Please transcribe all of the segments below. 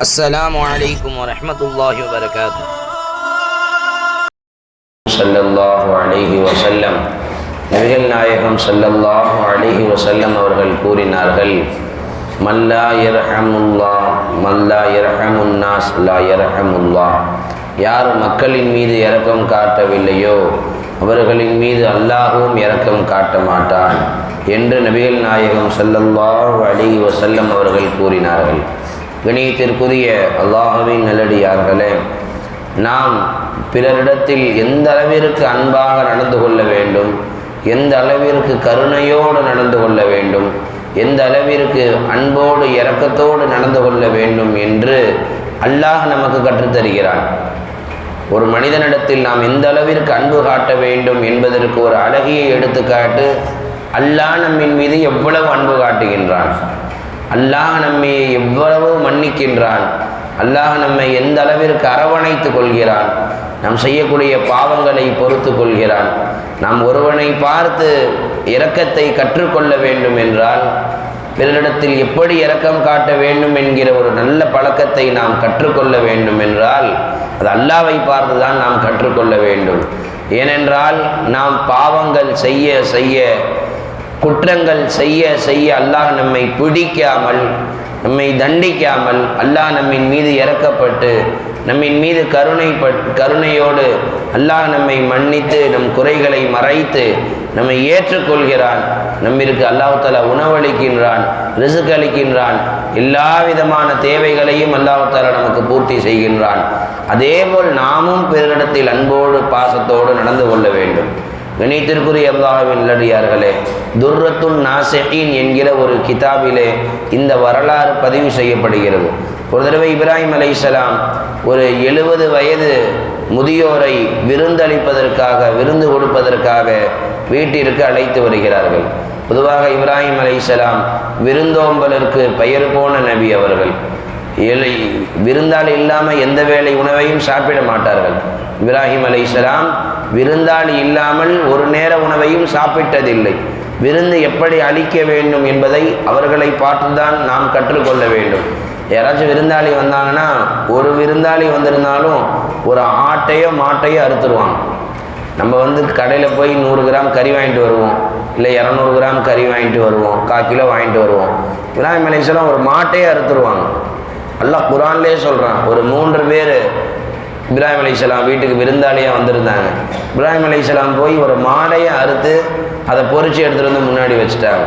السلام عليكم ورحمة الله وبركاته ஸல்லல்லாஹு அலைஹி வஸல்லம் நபிகள் நாயகம் ஸல்லல்லாஹு அலைஹி வஸல்லம் அவர்கள் கூறினார்கள் மல்லா யர்ஹமுல்லா மல்லா யர்ஹமுன்னாஸ் லா யர்ஹமுல்லா யார் மக்களின் மீது இரக்கம் காட்டவில்லையோ அவர்களின் மீது அல்லாஹுவும் இரக்கம் காட்ட மாட்டான் என்று நபிகள் நாயகம் ஸல்லல்லாஹு அலைஹி வஸல்லம் அவர்கள் கூறினார்கள் கணியத்திற்குரிய அல்லாஹுவின் நல்லடியார்களே நாம் பிறரிடத்தில் எந்த அளவிற்கு அன்பாக நடந்து கொள்ள வேண்டும் எந்த அளவிற்கு கருணையோடு நடந்து கொள்ள வேண்டும் எந்த அளவிற்கு அன்போடு இரக்கத்தோடு நடந்து கொள்ள வேண்டும் என்று அல்லாஹ் நமக்கு கற்றுத்தருகிறான். ஒரு மனிதனிடத்தில் நாம் எந்த அளவிற்கு அன்பு காட்ட வேண்டும் என்பதற்கு ஒரு அழகிய எடுத்துக்காட்டு அல்லாஹ் நம்மின் மீது எவ்வளவு அன்பு காட்டுகின்றான். அல்லாஹ் நம்மை எவ்வளவு மன்னிக்கின்றான். அல்லாஹ் நம்மை எந்த அளவிற்கு அரவணைத்து கொள்கிறான். நாம் செய்யக்கூடிய பாவங்களை பொறுத்து கொள்கிறான். நாம் ஒருவனை பார்த்து இரக்கத்தை கற்றுக்கொள்ள வேண்டும் என்றால் பிறரிடத்தில் எப்படி இரக்கம் காட்ட வேண்டும் என்கிற ஒரு நல்ல பழக்கத்தை நாம் கற்றுக்கொள்ள வேண்டும் என்றால் அது அல்லாவை பார்த்து தான் நாம் கற்றுக்கொள்ள வேண்டும். ஏனென்றால் நாம் பாவங்கள் செய்ய செய்ய குற்றங்கள் செய்ய செய்ய அல்லாஹ் நம்மை பிடிக்காமல் நம்மை தண்டிக்காமல் அல்லாஹ் நம்மின் மீது இறக்கப்பட்டு நம்மின் மீது கருணை கருணையோடு அல்லாஹ் நம்மை மன்னித்து நம் குறைகளை மறைத்து நம்மை ஏற்றுக்கொள்கிறான். நம்மிற்கு அல்லாஹால உணவளிக்கின்றான் ரிசுக்கு அளிக்கின்றான். எல்லா விதமான தேவைகளையும் அல்லாஹால நமக்கு பூர்த்தி செய்கின்றான். அதேபோல் நாமும் பிறரிடத்தில் அன்போடு பாசத்தோடு நடந்து கொள்ள வேண்டும். கணித்திற்குரிய அல்லாஹின் நல்லடியார்களே துர்ரத்துன் நாசெஹீன் என்கிற ஒரு கிதாபிலே இந்த வரலாறு பதிவு செய்யப்படுகிறது. ஒரு தடவை இப்ராஹிம் அலைசலாம் ஒரு எழுபது வயது முதியோரை விருந்தளிப்பதற்காக விருந்து கொடுப்பதற்காக வீட்டிற்கு அழைத்து வருகிறார்கள். பொதுவாக இப்ராஹிம் அலைசலாம் விருந்தோம்பலருக்கு பெயர் போன நபி அவர்கள். ஏழை விருந்தால் இல்லாமல் எந்த வேலை உணவையும் சாப்பிட மாட்டார்கள். இப்ராஹிம் அலைசலாம் விருந்தாளி இல்லாமல் ஒரு நேர உணவையும் சாப்பிட்டதில்லை. விருந்து எப்படி அளிக்க வேண்டும் என்பதை அவர்களை பார்த்துதான் நாம் கற்றுக்கொள்ள வேண்டும். யாராச்சும் விருந்தாளி வந்தாங்கன்னா ஒரு விருந்தாளி வந்திருந்தாலும் ஒரு ஆட்டையோ மாட்டையோ அறுத்துருவாங்க. நம்ம வந்து கடையில் போய் நூறு கிராம் கறி வாங்கிட்டு வருவோம். இல்லை இரநூறு கிராம் கறி வாங்கிட்டு வருவோம். கால் கிலோ வாங்கிட்டு வருவோம். இப்ராஹிம் அலைசலாம் ஒரு மாட்டையே அறுத்துருவாங்க. நல்லா குரான்லேயே சொல்கிறான் ஒரு மூன்று பேர் இப்ராஹிம் அலைசலாம் வீட்டுக்கு விருந்தாளியாக வந்திருந்தாங்க. இப்ராஹிம் அலைசலாம் போய் ஒரு மாடையை அறுத்து அதை பொறிச்சு எடுத்துகிட்டு வந்து முன்னாடி வச்சுட்டாங்க.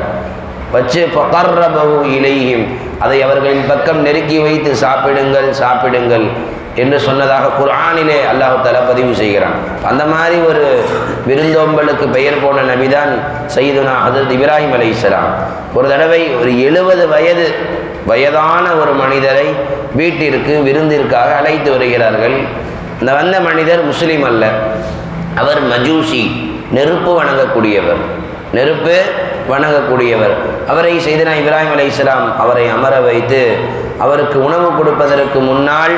வச்சு பகர்ரபு இலையும் அதை அவர்களின் பக்கம் நெருக்கி வைத்து சாப்பிடுங்கள் சாப்பிடுங்கள். என்று சொன்னதாக குர்ஆனிலே அல்லாஹு தலா பதிவு செய்கிறான். அந்த மாதிரி ஒரு விருந்தோம்பலுக்கு பெயர் போன நபிதான் சைதுனா ஹதரத் இப்ராஹிம் அலைசலாம் ஒரு தடவை ஒரு எழுபது வயது வயதான ஒரு மனிதரை வீட்டிற்கு விருந்திற்காக அழைத்து வருகிறார்கள். இந்த வந்த மனிதர் முஸ்லீம் அல்ல. அவர் மஜூசி நெருப்பு வணங்கக்கூடியவர். நெருப்பு வணங்கக்கூடியவர். அவரை செய்தனா இப்ராஹிம் அலி இஸ்லாம் அவரை அமர வைத்து அவருக்கு உணவு கொடுப்பதற்கு முன்னால்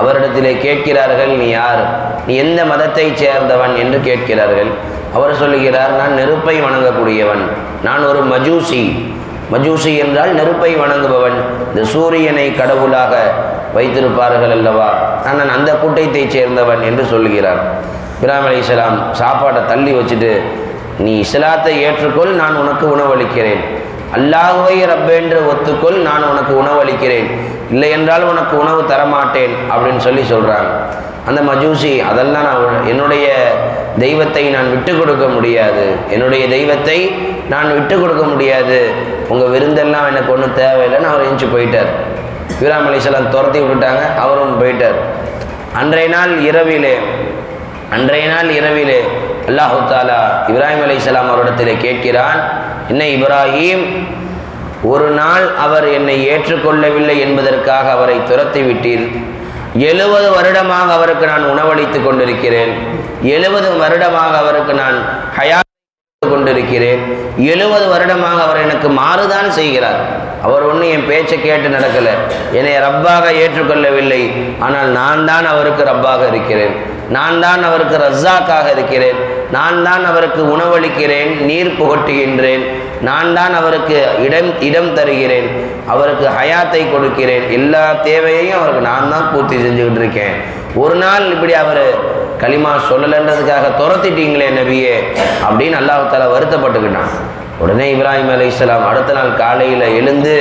அவரிடத்திலே கேட்கிறார்கள் நீ யார்? நீ எந்த மதத்தை சேர்ந்தவன்? என்று கேட்கிறார்கள். அவர் சொல்லுகிறார் நான் நெருப்பை வணங்கக்கூடியவன். நான் ஒரு மஜூசி. மஜூசி என்றால் நெருப்பை வணங்குபவன். இந்த சூரியனை கடவுளாக வைத்திருப்பார்கள் அல்லவா? நான் அந்த கூட்டத்தைச் சேர்ந்தவன் என்று சொல்லுகிறார். இப்ராஹிம் அலி இஸ்லாம் சாப்பாட்டை தள்ளி வச்சுட்டு நீ இஸ்லாத்தை ஏற்றுக்கொள் நான் உனக்கு உணவளிக்கிறேன் அல்லாஹுவை ரப்பென்று ஒத்துக்கொள் நான் உனக்கு உணவளிக்கிறேன் இல்லை என்றால் உனக்கு உணவு தரமாட்டேன் அப்படின்னு சொல்லி சொல்கிறாங்க அந்த மஜூசி அதெல்லாம் நான் என்னுடைய தெய்வத்தை நான் விட்டு கொடுக்க முடியாது. என்னுடைய தெய்வத்தை நான் விட்டு கொடுக்க முடியாது. உங்கள் விருந்தெல்லாம் எனக்கு ஒன்றும் தேவையில்லைன்னு அவர் எழுந்து போயிட்டார். இப்ராஹிம் அலிஸ்லாம் துரத்தி விட்டுட்டாங்க அவரும் போயிட்டார். அன்றைய நாள் இரவிலே அன்றைய நாள் இரவிலே அல்லாஹு தாலா இப்ராஹிம் அலி இஸ்லாம் அவரிடத்தில் கேட்கிறான் என்ன இப்ராஹிம்? ஒரு நாள் அவர் என்னை ஏற்றுக்கொள்ளவில்லை என்பதற்காக அவரை துரத்தி விட்டீர். எழுபது வருடமாக அவருக்கு நான் உணவளித்து கொண்டிருக்கிறேன். எழுபது வருடமாக அவருக்கு நான் ஹயா கொண்டிருக்கிறேன். எழுபது வருடமாக அவர் எனக்கு மாறுதான் செய்கிறார். அவர் ஒன்றும் என் பேச்சை கேட்டு நடக்கலை. என்னை ரப்பாக ஏற்றுக்கொள்ளவில்லை. ஆனால் நான் தான் அவருக்கு ரப்பாக இருக்கிறேன். நான் தான் அவருக்கு ரஸ்ஸாக்காக இருக்கிறேன். நான் தான் அவருக்கு உணவளிக்கிறேன் நீர் புகட்டுகின்றேன். நான் தான் அவருக்கு இடம் இடம் தருகிறேன். அவருக்கு ஹயாத்தை கொடுக்கிறேன். எல்லா தேவையையும் அவருக்கு நான் தான் பூர்த்தி செஞ்சுக்கிட்டு இருக்கேன். ஒரு நாள் இப்படி அவர் களிமா சொல்லலைன்றதுக்காக துரத்திட்டீங்களே நபியே அப்படின்னு அல்லாஹால வருத்தப்பட்டுக்கிட்டான். உடனே இப்ராஹிம் அலி இஸ்லாம் அடுத்த நாள் காலையில் எழுந்து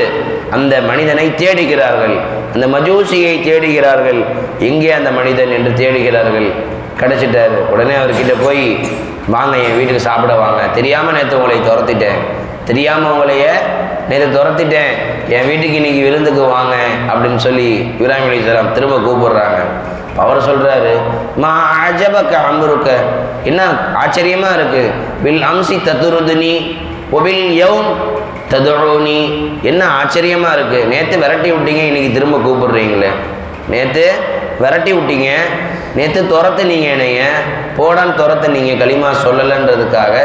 அந்த மனிதனை தேடுகிறார்கள். அந்த மஜூசியை தேடுகிறார்கள். எங்கே அந்த மனிதன் என்று தேடுகிறார்கள். கிடச்சிட்டாரு. உடனே அவர்கிட்ட போய் வாங்க என் வீட்டுக்கு சாப்பிட வாங்க. தெரியாமல் நேற்று உங்களை துரத்திட்டேன். தெரியாமல் உங்களைய நேற்று துரத்திட்டேன். என் வீட்டுக்கு இன்றைக்கி விருந்துக்கு வாங்க அப்படின்னு சொல்லி இப்ராஹிம் அலி திரும்ப கூப்பிடுறாங்க. அவர் சொல்கிறாரு மா அஜபக்க அம்பருக்க என்ன ஆச்சரியமாக இருக்குது வில் அம்சி தத்துருதுனி ஒபில் யவும் ததுரோனி. என்ன ஆச்சரியமாக இருக்குது நேற்று விரட்டி விட்டீங்க இன்னைக்கு திரும்ப கூப்பிடுறீங்களே. நேற்று விரட்டி விட்டீங்க. நேற்று துரத்துனீங்க என்னைய. போடான்னு துரத்துனீங்க களிமா சொல்லலைன்றதுக்காக.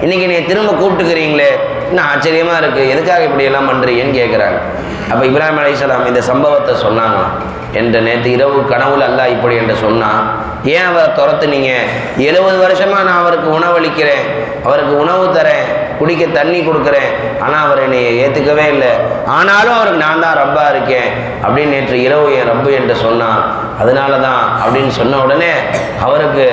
இன்னைக்கு நீ திரும்ப கூப்பிட்டுக்கிறீங்களே. இன்னும் ஆச்சரியமாக இருக்குது எதுக்காக இப்படியெல்லாம் பண்ணுறீங்கன்னு கேட்குறாங்க அப்போ இப்ராஹிம் அலிஸ்லாம் இந்த சம்பவத்தை சொன்னாங்களாம் என்ற நேற்று இரவு கனவுல அல்ல இப்படி என்று சொன்னான் ஏன் அவரை துரத்துனீங்க? எழுபது வருஷமாக நான் அவருக்கு உணவளிக்கிறேன். அவருக்கு உணவு தரேன். குடிக்க தண்ணி கொடுக்குறேன். ஆனால் அவர் என்னை ஏற்றுக்கவே இல்லை. ஆனாலும் அவருக்கு நான் தான் ரப்பா இருக்கேன். அப்படின்னு நேற்று இரவு என் ரப்பு என்று சொன்னான். அதனால தான் அப்படின்னு சொன்ன உடனே அவருக்கு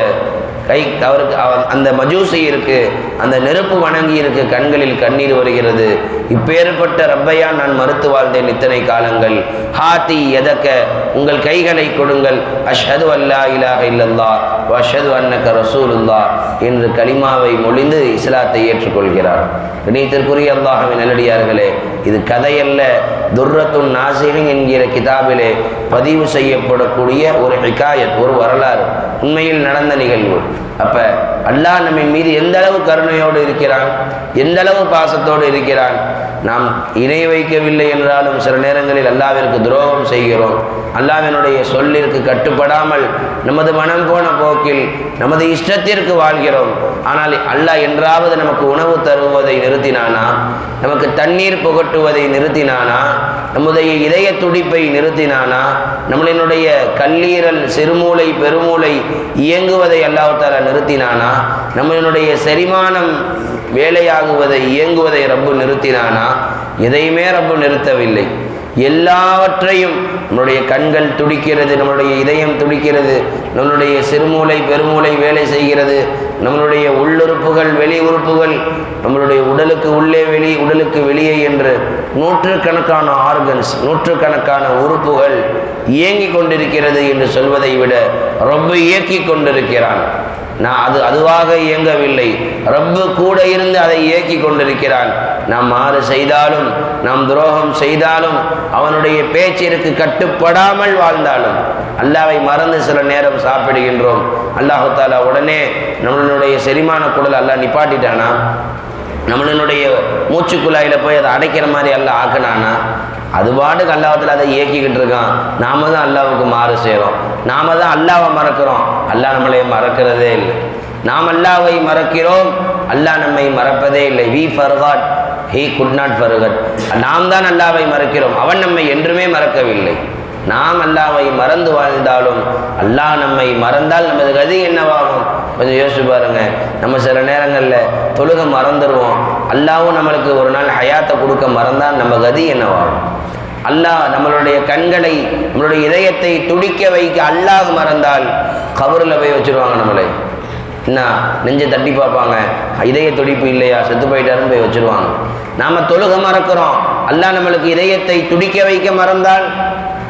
கை அவருக்கு அவ- அந்த மஜூசி இருக்கு. அந்த நெருப்பு வணங்கி இருக்கு. கண்களில் கண்ணீர் வருகிறது. இப்பேற்பட்ட ரப்பையா நான் மறுத்து வாழ்ந்தேன் இத்தனை காலங்கள். ஹாத்தி எதக்க உங்கள் கைகளை கொடுங்கள். அஷ்ஹது அல்லா இலாக இல்லல்லா வஷது அன்னக்க ரசூலுல்லா என்று கலிமாவை மொழிந்து இஸ்லாத்தை ஏற்றுக்கொள்கிறார். இணையத்திற்குரிய அல்லாஹவின் நல்லடியார்களே இது கதையல்ல. துர்ரத்துன் நாசிரின் என்கிற கிதாபிலே பதிவு செய்யப்படக்கூடிய ஒரு ஹிகாயத் ஒரு வரலாறு. உண்மையில் நடந்த நிகழ்வு. அப்ப அல்லாஹ் நம்மை மீது எந்த அளவு கருணையோடு இருக்கிறான் எந்த அளவு பாசத்தோடு இருக்கிறான் நாம் இணை வைக்கவில்லை என்றாலும் சில நேரங்களில் அல்லாவிற்கு துரோகம் செய்கிறோம். அல்லாவினுடைய சொல்லிற்கு கட்டுப்படாமல் நமது மனம் போன போக்கில் நமது இஷ்டத்திற்கு வாழ்கிறோம். ஆனால் அல்லாஹ் என்றாவது நமக்கு உணவு தருவதை நிறுத்தினானா? நமக்கு தண்ணீர் புகட்டுவதை நிறுத்தினானா? நம்முடைய இதய துடிப்பை நிறுத்தினானா? நம்மளினுடைய கல்லீரல் சிறுமூளை பெருமூளை இயங்குவதை அல்லாஹால நிறுத்தினானா? நம்மளினுடைய செரிமானம் வேலையாகுவதை இயங்குவதை ரப்பு நிறுத்தினானா? எதையுமே ரப்பு நிறுத்தவில்லை. எல்லாவற்றையும் நம்மளுடைய கண்கள் துடிக்கிறது நம்மளுடைய இதயம் துடிக்கிறது நம்மளுடைய சிறுமூளை பெருமூளை வேலை செய்கிறது நம்மளுடைய உள்ளுறுப்புகள் வெளி உறுப்புகள் நம்மளுடைய உடலுக்கு உள்ளே வெளி உடலுக்கு வெளியே என்று நூற்றுக்கணக்கான ஆர்கன்ஸ் நூற்றுக்கணக்கான உறுப்புகள் இயங்கிக் கொண்டிருக்கிறது என்று சொல்வதை விட ரொம்ப இயக்கிக் கொண்டிருக்கிறான். நான் அது அதுவாக இயங்கவில்லை. ரப்பு கூட இருந்து அதை இயக்கி கொண்டிருக்கிறான். நாம் மாறு செய்தாலும் நாம் துரோகம் செய்தாலும் அவனுடைய பேச்சிற்கு கட்டுப்படாமல் வாழ்ந்தாலும் அல்லாவை மறந்து சில நேரம் சாப்பிடுகின்றோம். அல்லாஹு தாலா உடனே நம்மளுடைய செரிமான குடல் அல்லாஹ் நிப்பாட்டிட்டானா? நம்மளுடைய மூச்சு குழாயில் போய் அதை அடைக்கிற மாதிரி அல்லாஹ் ஆக்கினானா? அது பாட்டுக்கு அல்லாவத்தில் அதை இயக்கிக்கிட்டு இருக்கான். நாம தான் அல்லாவுக்கு மாறு செய்கிறோம் நாம தான் அல்லாவை மறக்கிறோம். அல்லாஹ் நம்மளை மறக்கிறதே இல்லை. நாம் அல்லாவை மறக்கிறோம். அல்லாஹ் நம்மை மறப்பதே இல்லை. We forgot he could not forget நாம் தான் அல்லாவை மறக்கிறோம். அவன் நம்மை என்றுமே மறக்கவில்லை. நாம் அல்லாவை மறந்து வாழ்ந்தாலும் அல்லாஹ் நம்மை மறந்தால் நமது கதி என்னவாகும்? கொஞ்சம் யோசிச்சு பாருங்க. நம்ம சில நேரங்களில் தொழுக மறந்துடுவோம் அல்லாவும் நம்மளுக்கு ஒரு நாள் ஹயாத்தை கொடுக்க மறந்தால் நம்ம கதி என்னவாகும்? அல்லாஹ் நம்மளுடைய கண்களை நம்மளுடைய இதயத்தை துடிக்க வைக்க அல்லாஹ் மறந்தால் கவரில் போய் வச்சிருவாங்க நம்மளை. என்ன? நெஞ்சை தட்டி பார்ப்பாங்க. இதய துடிப்பு இல்லையா? செத்து போயிட்டாருன்னு போய் வச்சிருவாங்க. நாம் தொழுக மறக்கிறோம். அல்லாஹ் நம்மளுக்கு இதயத்தை துடிக்க வைக்க மறந்தால்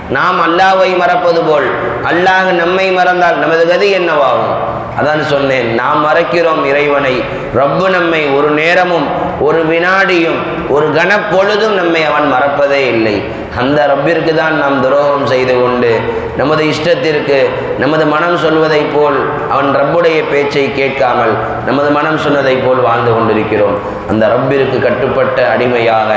நாம் அல்லாவை மறப்பது போல். அல்லாஹ் நம்மை மறந்தால் நமது கதி என்னவாகும்? அதான் சொன்னேன் நாம் மறக்கிறோம் இறைவனை. ரப்பு நம்மை ஒரு நேரமும் ஒரு வினாடியும் ஒரு கணப்பொழுதும் நம்மை அவன் மறப்பதே இல்லை. அந்த ரப்பிற்கு தான் நாம் துரோகம் செய்து கொண்டு நமது இஷ்டத்திற்கு நமது மனம் சொல்வதைப் போல் அவன் ரப்புடைய பேச்சை கேட்காமல் நமது மனம் சொன்னதைப் போல் வாழ்ந்து கொண்டிருக்கிறோம். அந்த ரப்பிற்கு கட்டுப்பட்ட அடிமையாக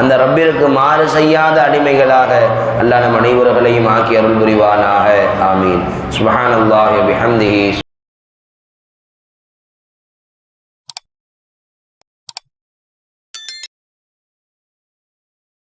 அந்த ரப்பிற்கு மாறு செய்யாத அடிமைகளாக அல்லாத நம் அனைவர்களையும் ஆக்கி அருள் புரிவானாக. ஆமீன். சுபஹானல்லாஹி பிஹம்திஹி